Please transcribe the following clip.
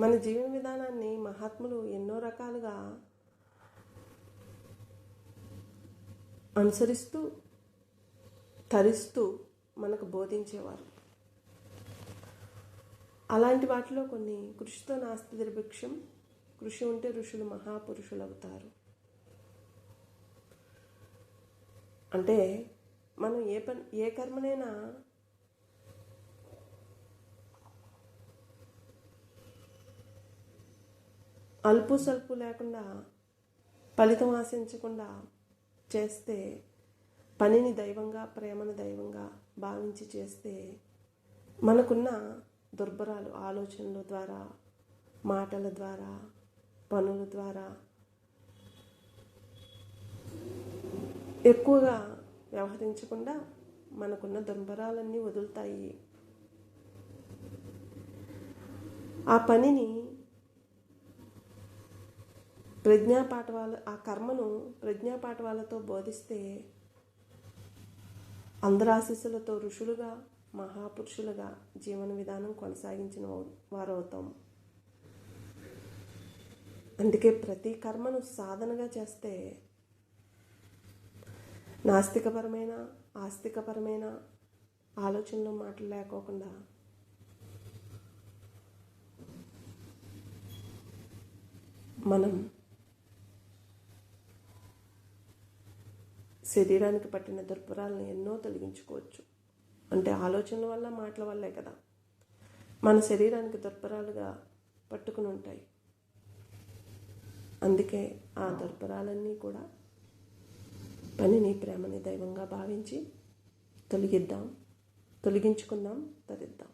మన జీవన విధానాన్ని మహాత్ములు ఎన్నో రకాలుగా అనుసరిస్తూ తరిస్తూ మనకు బోధించేవారు. అలాంటి వాటిలో కొన్ని కృషితో నాస్తి దుర్భిక్షం కృషి ఉంటే ఋషులు మహాపురుషులు అవుతారు అంటే మనం ఏ పని ఏ కర్మనైనా అల్పు సల్పు లేకుండా ఫలితం ఆశించకుండా చేస్తే పనిని దైవంగా ప్రేమను దైవంగా భావించి చేస్తే మనకున్న దుర్భరాలు ఆలోచనల ద్వారా మాటల ద్వారా పనుల ద్వారా ఎక్కువగా వ్యవహరించకుండా మనకున్న దుర్భరాలన్నీ వదులుతాయి. ఆ పనిని ప్రజ్ఞాపాఠవాల ఆ కర్మను ప్రజ్ఞాపాఠవాలతో బోధిస్తే అందరాశీస్సులతో ఋషులుగా మహాపురుషులుగా జీవన విధానం కొనసాగించిన వారు అవుతాం అందుకే ప్రతి కర్మను సాధనగా చేస్తే నాస్తికపరమైన ఆస్తికపరమైన ఆలోచనలు మాటలు లేకోకుండా మనం శరీరానికి పట్టిన దుర్భరాలను ఎన్నో తొలగించుకోవచ్చు. అంటే ఆలోచనల వల్ల మాటల వల్లే కదా. మన శరీరానికి దుర్భరాలుగా పట్టుకుని ఉంటాయి. అందుకే ఆ దుర్భరాలన్నీ కూడా పనిని ప్రేమని దైవంగా భావించి తొలగిద్దాం తొలగించుకుందాం తరిద్దాం.